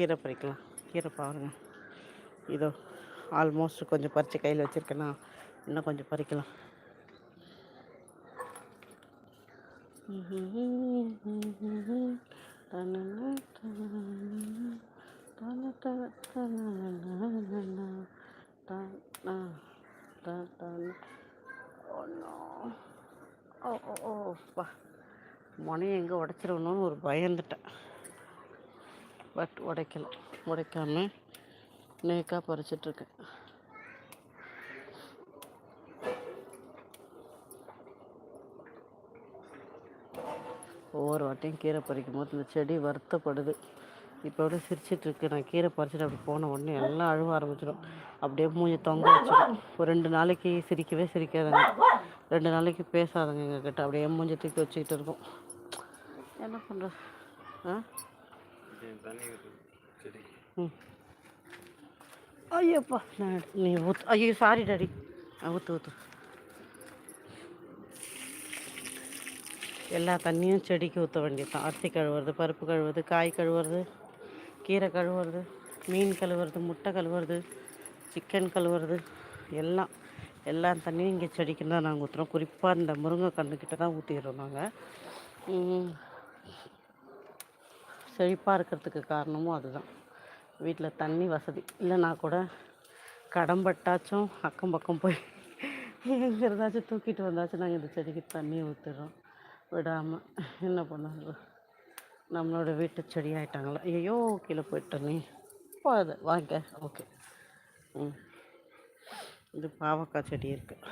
கீரை பறிக்கலாம். கீரை பாருங்க. இதோ ஆல்மோஸ்ட் கொஞ்சம் பறித்து கையில் வச்சுருக்கேன்னா இன்னும் கொஞ்சம் பறிக்கலாம். ஓ ஓ ஓ பா முனையை எங்கே உடச்சிருவணும்னு ஒரு பயந்துட்டேன். பட் உடைக்கல. உடைக்காம நேக்காக பறிச்சிட்ருக்கேன். ஒவ்வொரு வாட்டியும் கீரை பறிக்கும் போது இந்த செடி வருத்தப்படுது. இப்போ விட சிரிச்சிட்ருக்கு. நான் கீரை பறிச்சுட்டு அப்படி போன உடனே எல்லாம் அழுவ ஆரம்பிச்சிடும். அப்படியே மூஞ்சி தொங்க வச்சிடும். ஒரு ரெண்டு நாளைக்கு சிரிக்கவே சிரிக்காதுங்க. ரெண்டு நாளைக்கு பேசாதுங்க எங்கக்கிட்ட அப்படியே மூஞ்சி தூக்கி வச்சுக்கிட்டு இருக்கோம். என்ன பண்ணுறது ஆ? ஐயோப்பா நான் நீ ஊத்து. ஐயோ சாரி டாடி ஊற்று ஊற்று எல்லா தண்ணியும் செடிக்கு ஊற்ற வேண்டியது தான். அரிசி கழுவுறது பருப்பு கழுவுறது காய் கழுவுறது கீரை கழுவுறது மீன் கழுவுறது முட்டை கழுவுறது சிக்கன் கழுவுறது எல்லாம். எல்லா தண்ணியும் இங்கே செடிக்கு தான் நாங்கள் ஊற்றுறோம் குறிப்பாக இந்த முருங்கை கன்றுக்கிட்ட தான் ஊற்றிடுறோம் நாங்கள் செழிப்பாக இருக்கிறதுக்கு காரணமும் அதுதான். வீட்டில் தண்ணி வசதி. இல்லைனா கூட கடம்பட்டாச்சும் அக்கம் பக்கம் போய் எங்கே இருந்தாச்சும் தூக்கிட்டு வந்தாச்சும் நாங்கள் இந்த செடிக்கு தண்ணி ஊற்றுறோம் விடாமல் என்ன பண்ணுறது? நம்மளோட வீட்டு செடி ஆகிட்டாங்களா ஐயோ கீழே போயிட்டோமே நீ. போகாது வாங்க ஓகே. ம். இது பாவக்காய் செடி இருக்குது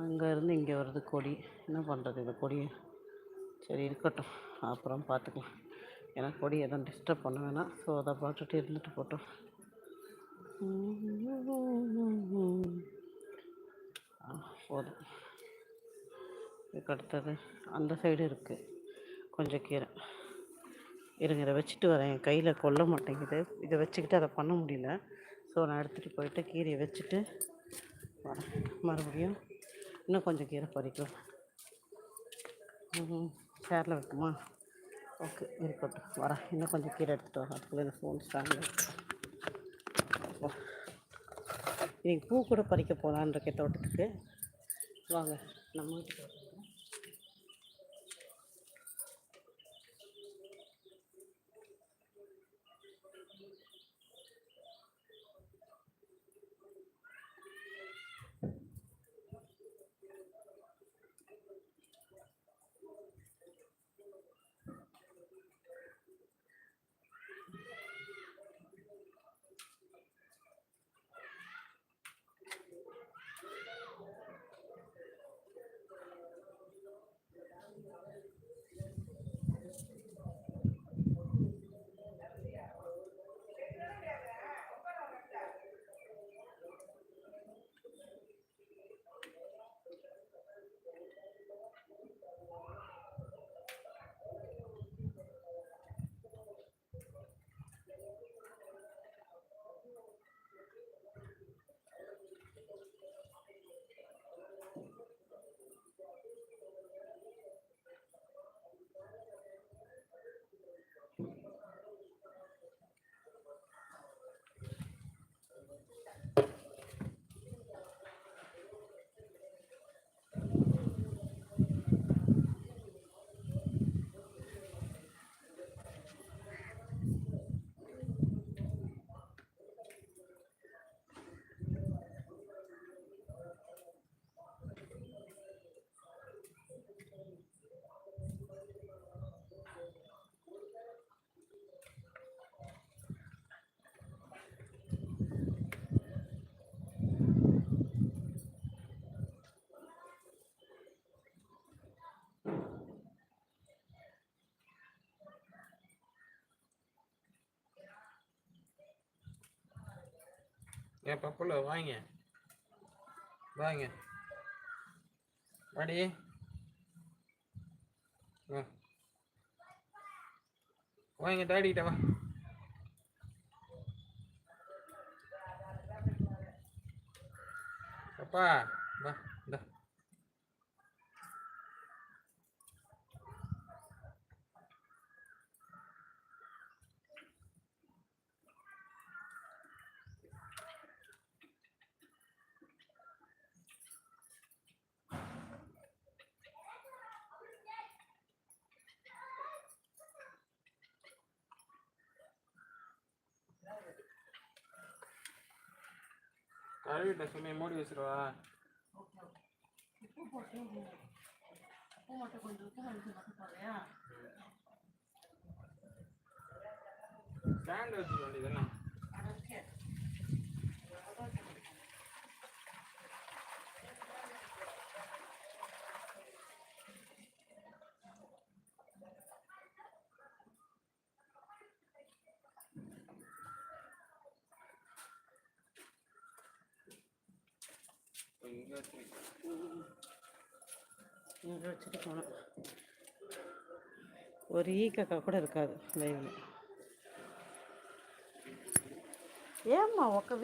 அங்கேருந்து இங்கே வருது கொடி. என்ன பண்ணுறது இந்த கொடியை? சரி இருக்கட்டும். அப்புறம் பார்த்துக்கலாம். ஏன்னா கொடி எதுவும் டிஸ்டர்ப் பண்ண வேணாம். ஸோ அதை பார்த்துட்டு இருந்துட்டு போட்டோம். போதும். இதுக்கு அடுத்தது அந்த சைடு இருக்குது கொஞ்சம் கீரை இருங்க இதை வச்சுட்டு வரேன். என் கையில் கொல்ல மாட்டேங்குது. இதை வச்சுக்கிட்டு அதை பண்ண முடியல. ஸோ நான் எடுத்துகிட்டு போயிட்டு கீரையை வச்சுட்டு வரேன். மறுபடியும் இன்னும் கொஞ்சம் கீரை பொறிக்கலாம். சேரில் வைக்குமா? ஓகே இருக்கட்டும். வரேன். இன்னும் கொஞ்சம் கீரை எடுத்துகிட்டு வரேன். அதுக்குள்ளே இந்த ஃபோன் ஸ்டாண்டில் இன்னைக்கு பூ கூட பறிக்க போகலான் இருக்கேன் தோட்டத்துக்கு. வாங்க நம்ம வீட்டுக்கு என் ஏன் பப்புல வாங்க. வாங்க. வாடி. வாங்க டாடிக்கிட்ட வா. அப்பா வா இந்த கழுவிட்ட சொல்லி மூடி வச்சிருவா. உப்பு போட்டு உப்பு மட்டும் கொஞ்சம் உப்பு மட்டும் போடுறியா ஸ்டாண்ட் வச்சுக்க வேண்டியதுதானே இங்கே வச்சிருக்கேன் இங்கே வச்சுட்டு போனோம் ஒரு ஈ கூட இருக்காது லைவில் ஏம்மா உக்க